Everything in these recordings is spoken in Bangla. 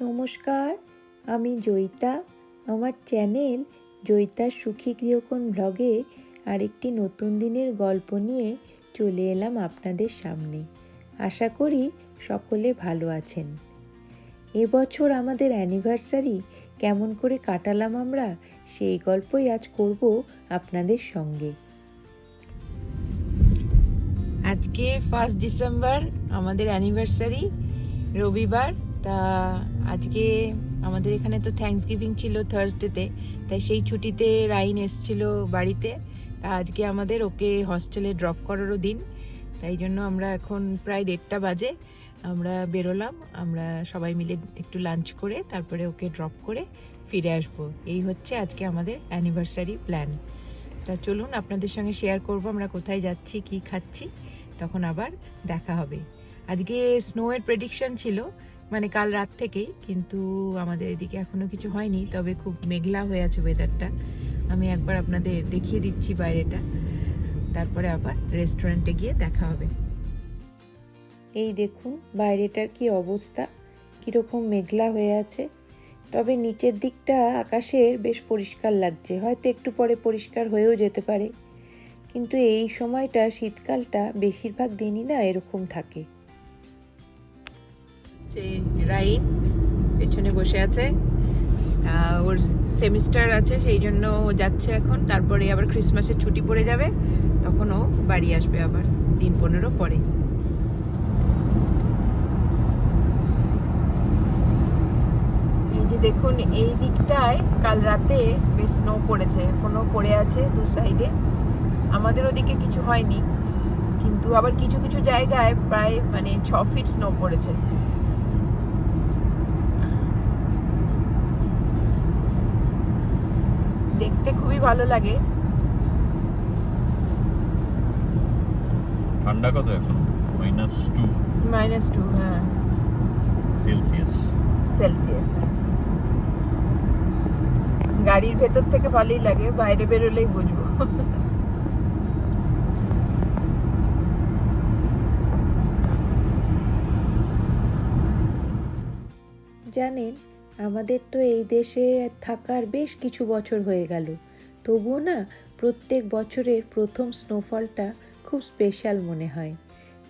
নমস্কার, আমি জয়িতা। আমার চ্যানেল জয়িতার সুখী গৃহকোণ ব্লগে আরেকটি নতুন দিনের গল্প নিয়ে চলে এলাম আপনাদের সামনে। আশা করি সকলে ভালো আছেন। এবছর আমাদের অ্যানিভার্সারি কেমন করে কাটালাম আমরা সেই গল্পই আজ করব আপনাদের সঙ্গে। আজকে ফার্স্ট ডিসেম্বর আমাদের অ্যানিভার্সারি, রবিবার। তা আজকে আমাদের এখানে তো থ্যাঙ্কস গিভিং ছিল থার্সডেতে তাই সেই ছুটিতে রাইন এসছিল বাড়িতে। তা আজকে আমাদের ওকে হস্টেলে ড্রপ করারও দিন, তাই জন্য আমরা এখন প্রায় দেড়টা বাজে। আমরা বেরোলাম, আমরা সবাই মিলে একটু লাঞ্চ করে, তারপরে ওকে ড্রপ করে ফিরে আসব। এই হচ্ছে আজকে আমাদের অ্যানিভার্সারি প্ল্যান তা চলুন, আপনাদের সঙ্গে শেয়ার করব আমরা কোথায় যাচ্ছি, কি খাচ্ছি, তখন আবার দেখা হবে। আজকে স্নোয়ের প্রেডিকশন ছিল মানে কাল রাত থেকেই, কিন্তু আমাদের এদিকে এখনও কিছু হয়নি, তবে খুব মেঘলা হয়ে আছে ওয়েদারটা আমি একবার আপনাদের দেখিয়ে দিচ্ছি বাইরেটা। তারপরে আবার রেস্টুরেন্টে গিয়ে দেখা হবে। এই দেখুন, বাইরেটার কি অবস্থা, কীরকম মেঘলা হয়ে আছে। তবে নিচের দিকটা আকাশের বেশ পরিষ্কার লাগছে, হয়তো একটু পরে পরিষ্কার হয়েও যেতে পারে। কিন্তু এই সময়টা, শীতকালটা বেশিরভাগ দিনই না এরকম থাকে। রাইন, পেছনে বসে আছে। ওর সেমিস্টার আছে, সেই জন্য ও যাচ্ছে এখন। তারপরে আবার ক্রিসমাসের ছুটি পড়ে যাবে, তখন ও বাড়ি আসবে আবার দিন পনেরো পরে। দেখুন, এই দিকটায় কাল রাতে বেশ স্নো পড়েছে, এখনও পড়ে আছে দু সাইডে আমাদের ওদিকে কিছু হয়নি, কিন্তু আবার কিছু কিছু জায়গায় প্রায় মানে ছ ফিট স্নো পড়েছে। দেখতে খুবই ভালো লাগে। ঠান্ডা কত এখন? মাইনাস টু মাইনাস টু হ্যাঁ। সেলসিয়াস সেলসিয়াস গাড়ির ভেতর থেকে ভালোই লাগে বাইরে বেরোলেই বুঝব। জানেন আমাদের তো এই দেশে থাকার বেশ কিছু বছর হয়ে গেল। তবুও না প্রত্যেক বছরের প্রথম স্নোফলটা খুব স্পেশাল মনে হয়।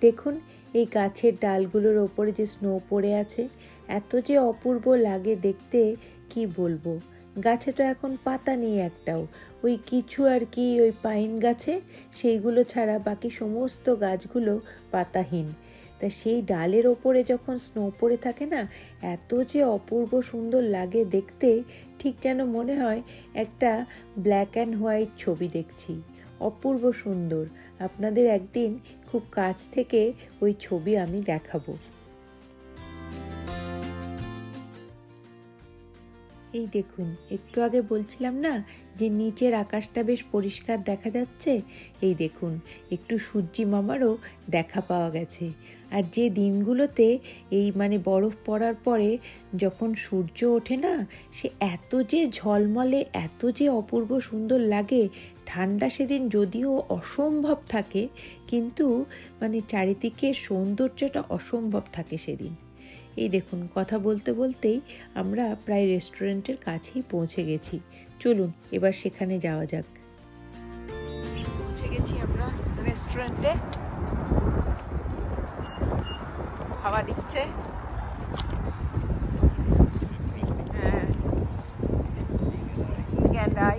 দেখুন, এই গাছের ডালগুলোর ওপরে যে স্নো পড়ে আছে, এত যে অপূর্ব লাগে দেখতে, কি বলব? গাছে তো এখন পাতা নেই একটাও। ওই কিছু আর কি, ওই পাইন গাছে, সেইগুলো ছাড়া বাকি সমস্ত গাছগুলো পাতাহীন। তা সেই ডালের ওপরে যখন স্নো পড়ে থাকে না, এত যে অপূর্ব সুন্দর লাগে দেখতে, ঠিক যেন মনে হয় একটা ব্ল্যাক অ্যান্ড হোয়াইট ছবি দেখছি। অপূর্ব সুন্দর। আপনাদের একদিন খুব কাছ থেকে ওই ছবি আমি দেখাবো। এই দেখুন, একটু আগে বলছিলাম না যে নিচের আকাশটা বেশ পরিষ্কার দেখা যাচ্ছে? এই দেখুন, একটু সূর্যি মামারও দেখা পাওয়া গেছে। আর যে দিনগুলোতে এই মানে বরফ পড়ার পরে যখন সূর্য ওঠে না, সে এত যে ঝলমলে, এত যে অপূর্ব সুন্দর লাগে, ঠান্ডা সেদিন যদিও অসম্ভব থাকে, কিন্তু মানে চারিদিকের সৌন্দর্যটা অসম্ভব থাকে সেদিন। এই দেখুন, কথা বলতে বলতেই আমরা প্রায় রেস্টুরেন্টের কাছেই পৌঁছে গেছি। চলুন, এবার সেখানে যাওয়া যাক। পৌঁছে গেছি আমরা রেস্টুরেন্টে। হাওয়া দিচ্ছে। হ্যাঁ। গ্যান্ডাই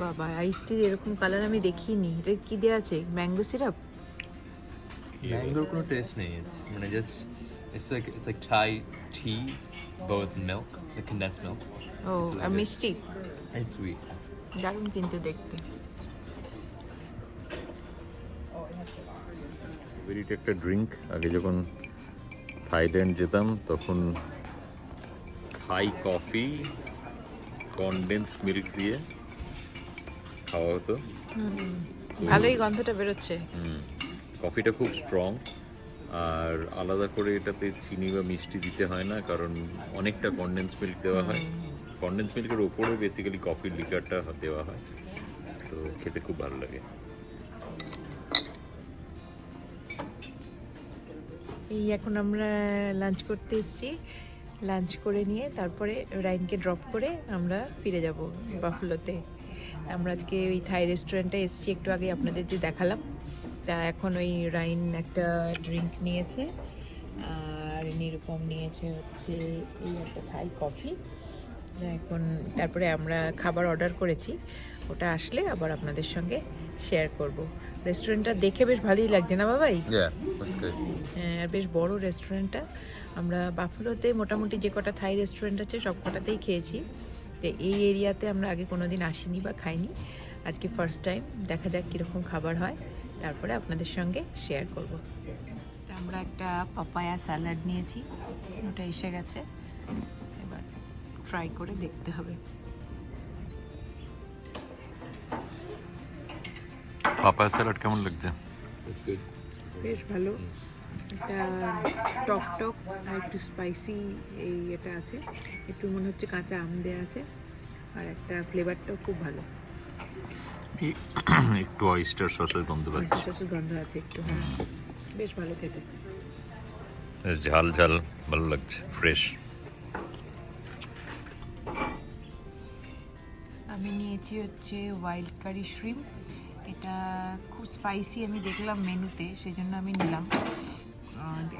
বাবা আইসটির এরকম কালার আমি দেখিনি এটা কি দেওয়া আছে ম্যাঙ্গো সিরাপ Mango কোনো taste নেই it's মানে it's like it's like Thai tea but with milk, the condensed milk. O good. মিষ্টি And sweet. দারুণ কিন্তু দেখতে। একটা ড্রিঙ্ক আগে যখন থাইল্যান্ড যেতাম তখন থাই কফি কনডেন্স মিল্ক দিয়ে খাওয়া হতো। ভালোই গন্ধটা বেরোচ্ছে। হুম। কফিটা খুব স্ট্রং আর আলাদা করে এটাতে চিনি বা মিষ্টি দিতে হয় না কারণ অনেকটা কনডেন্স মিল্ক দেওয়া হয়। কনডেন্স মিল্কের ওপরে বেসিক্যালি কফির লিকারটা দেওয়া হয়। তো খেতে খুব ভালো লাগে। এই এখন আমরা লাঞ্চ করতে এসেছি। লাঞ্চ করে নিয়ে তারপরে রাইনকে ড্রপ করে আমরা ফিরে যাব বাফলোতে। আমরা আজকে ওই থাই রেস্টুরেন্টে এসেছি, একটু আগে আপনাদের যে দেখালাম। তা এখন ওই রাইন একটা ড্রিঙ্ক নিয়েছে। আর নিরুপম নিয়েছে হচ্ছে এই একটা থাই কফি এখন তারপরে আমরা খাবার অর্ডার করেছি। ওটা আসলে আবার আপনাদের সঙ্গে শেয়ার করব। রেস্টুরেন্টটা দেখে বেশ ভালোই লাগছে না বাবাই. হ্যাঁ, আর বেশ বড় রেস্টুরেন্টটা আমরা বাফুলোতে মোটামুটি যে কটা থাই রেস্টুরেন্ট আছে সব কটাতেই খেয়েছি। তো এই এরিয়াতে আমরা আগে কোনো দিন আসিনি বা খাইনি। আজকে ফার্স্ট টাইম দেখা যাক কীরকম খাবার হয়। তারপরে আপনাদের সঙ্গে শেয়ার করব। আমরা একটা পাপায়া স্যালাড নিয়েছি। ওটা এসে গেছে। ট্রাই করে দেখতে হবে। পাপায়া স্যালাড কেমন লাগছে? বেশ ভালো। একটা টক টক আর একটু স্পাইসি এই এটা আছে। একটু মনে হচ্ছে কাঁচা আম দেওয়া আছে। আর একটা ফ্লেভারটাও খুব ভালো। একটু অয়েস্টার সসের গন্ধ পাচ্ছি। সসের গন্ধ আছে একটু হ্যাঁ। বেশ ভালো খেতে। বেশ ঝাল ঝাল ভালো লাগছে ফ্রেশ নিয়েছি হচ্ছে ওয়াইল্ড কারি শ্রিম এটা খুব স্পাইসি আমি দেখলাম মেনুতে সেই জন্য আমি নিলাম।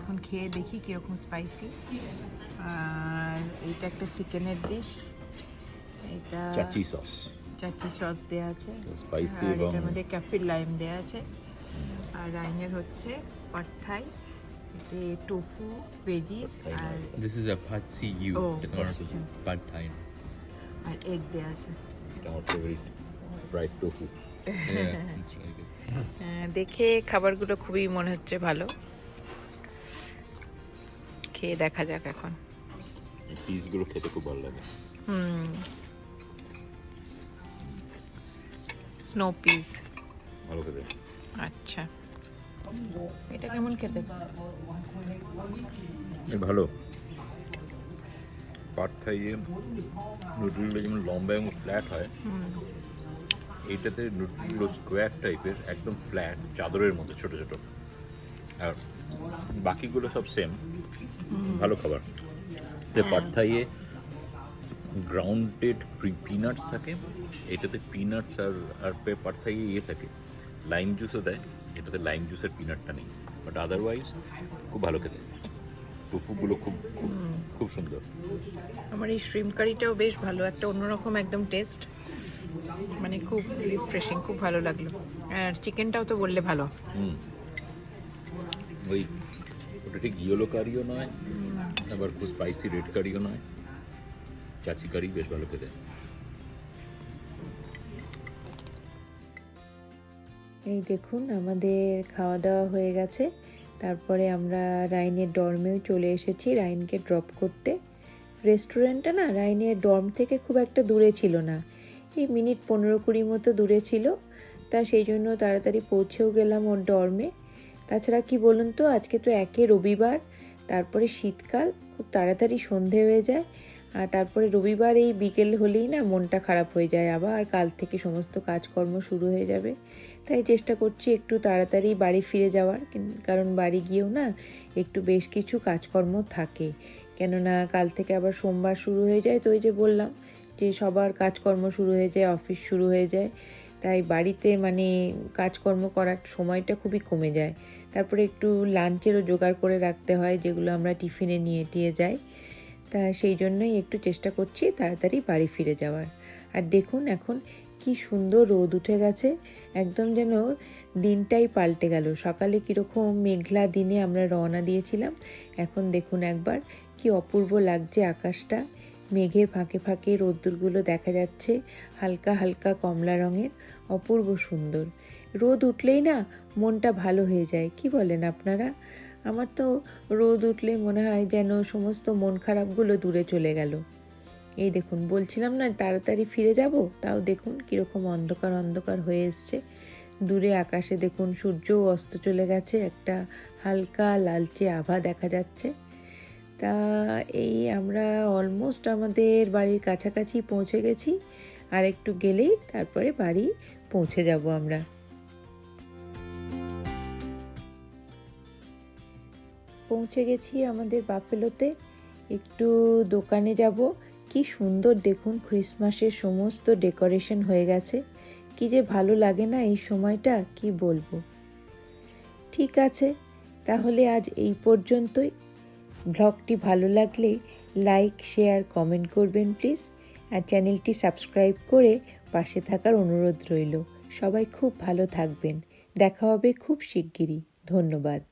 এখন খেয়ে দেখি কীরকম স্পাইসি আর এইটা একটা চিকেনের ডিশ এটা চাচি সস চাচি সস দেওয়া আছে। Spicy আর এটার মধ্যে ক্যাফির লাইম দেওয়া আছে। আর রাইনের হচ্ছে পাঠাই এতে টোফু ভেজিস আর not আচ্ছা। pad thai. আর এগ দেওয়া আছে। এটা আমার ফেভারিট ফ্রাইড টোফু দেখে খাবারগুলো খুবই মনে হচ্ছে ভালো। খেয়ে দেখা যাক এখন। পিসগুলো খেতে খুব ভালো লাগে। হুম। স্নো পিস ভালো খেতে। আচ্ছা। এটা কেমন খেতে? ভালো। পাট খাইয়ে নুডলগুলো যেমন লম্বা এবং ফ্ল্যাট হয় এইটাতে নুডলগুলো স্কোয়ার টাইপের একদম ফ্ল্যাট চাদরের মতো ছোট ছোট। আর বাকিগুলো সব সেম ভালো খাবার। যে পাট থাইয়ে গ্রাউন্ডেড পিনাটস থাকে এটাতে পিনাটস আর আর পাট থাইয়ে ইয়ে থাকে লাইম জুসও দেয় এটাতে লাইম জুসের পিনাটটা নেই। বাট আদারওয়াইজ খুব ভালো খেতে। টুফুগুলো খুব খুব খুব সুন্দর। আমার এই শ্রিম কারিটাও বেশ ভালো একটা অন্যরকম একদম টেস্ট মানে খুব রিফ্রেশিং খুব ভালো লাগল। আর চিকেনটাও তো বললে ভালো। হুম। ওই ওটা ঠিক ইয়েলো কারিও নয় আবার খুব স্পাইসি রেড কারিও নয়। চাচি কারি বেশ ভালো খেতে। এই দেখুন আমাদের খাওয়া দাওয়া হয়ে গেছে। তারপরে আমরা রাইনের ডর্মেও চলে এসেছি রাইনকে ড্রপ করতে। রেস্টুরেন্টটা না রাইনের ডর্ম থেকে খুব একটা দূরে ছিল না। এই মিনিট পনেরো কুড়ি মতো দূরে ছিল। তা সেই জন্য তাড়াতাড়ি পৌঁছেও গেলাম ওর ডর্মে তাছাড়া কি বলুন তো, আজকে তো একে রবিবার, তারপরে শীতকাল, খুব তাড়াতাড়ি সন্ধে হয়ে যায়। আর তারপরে রবিবার এই বিকেল হলেই না মনটা খারাপ হয়ে যায় আবার কাল থেকে সমস্ত কাজকর্ম শুরু হয়ে যাবে। তাই চেষ্টা করছি একটু তাড়াতাড়ি বাড়ি ফিরে যাওয়ার কারণ বাড়ি গিয়েও না একটু বেশ কিছু কাজকর্ম থাকে। কেননা কাল থেকে আবার সোমবার শুরু হয়ে যায় তো ওই যে বললাম যে সবার কাজকর্ম শুরু হয়ে যায়, অফিস শুরু হয়ে যায়। তাই বাড়িতে মানে কাজকর্ম করার সময়টা খুবই কমে যায়। তারপরে একটু লাঞ্চেরও জোগাড় করে রাখতে হয়, যেগুলো আমরা টিফিনে নিয়ে টিয়ে যাই। তা সেই জন্যই একটু চেষ্টা করছি তাড়াতাড়ি বাড়ি ফিরে যাওয়ার। আর দেখুন এখন কি সুন্দর রোদ উঠে গেছে, একদম যেন দিনটাই পাল্টে গেল। সকালে কীরকম মেঘলা দিনে আমরা রওনা দিয়েছিলাম, এখন দেখুন একবার কি অপূর্ব লাগছে আকাশটা। মেঘের ফাঁকে ফাঁকে রোদ্দুরগুলো দেখা যাচ্ছে, হালকা হালকা কমলা রঙের, অপূর্ব সুন্দর। রোদ উঠলেই না মনটা ভালো হয়ে যায়, কি বলেন আপনারা? আমার তো রোদ উঠলে মনে হয় যেন সমস্ত মন খারাপগুলো দূরে চলে গেল। এই দেখুন, বলছিলাম না তাড়াতাড়ি ফিরে যাব? তাও দেখুন কীরকম অন্ধকার অন্ধকার হয়ে এসছে। দূরে আকাশে দেখুন সূর্যও অস্ত চলে গেছে, একটা হালকা লালচে আভা দেখা যাচ্ছে। তা এই আমরা অলমোস্ট আমাদের বাড়ির কাছাকাছি পৌঁছে গেছি। আর একটু গেলেই তারপরে বাড়ি পৌঁছে যাব আমরা। পৌঁছে গেছি আমাদের বাফেলোতে। একটু দোকানে যাব। কি সুন্দর দেখুন, ক্রিসমাসের সমস্ত ডেকোরেশন হয়ে গেছে। কি যে ভালো লাগে না এই সময়টা, কি বলব? ঠিক আছে, তাহলে আজ এই পর্যন্তই। ব্লগটি ভালো লাগলে লাইক, শেয়ার, কমেন্ট করবেন প্লিজ। আর চ্যানেলটি সাবস্ক্রাইব করে পাশে থাকার অনুরোধ রইল। সবাই খুব ভালো থাকবেন। দেখা হবে খুব শিগগিরই। ধন্যবাদ।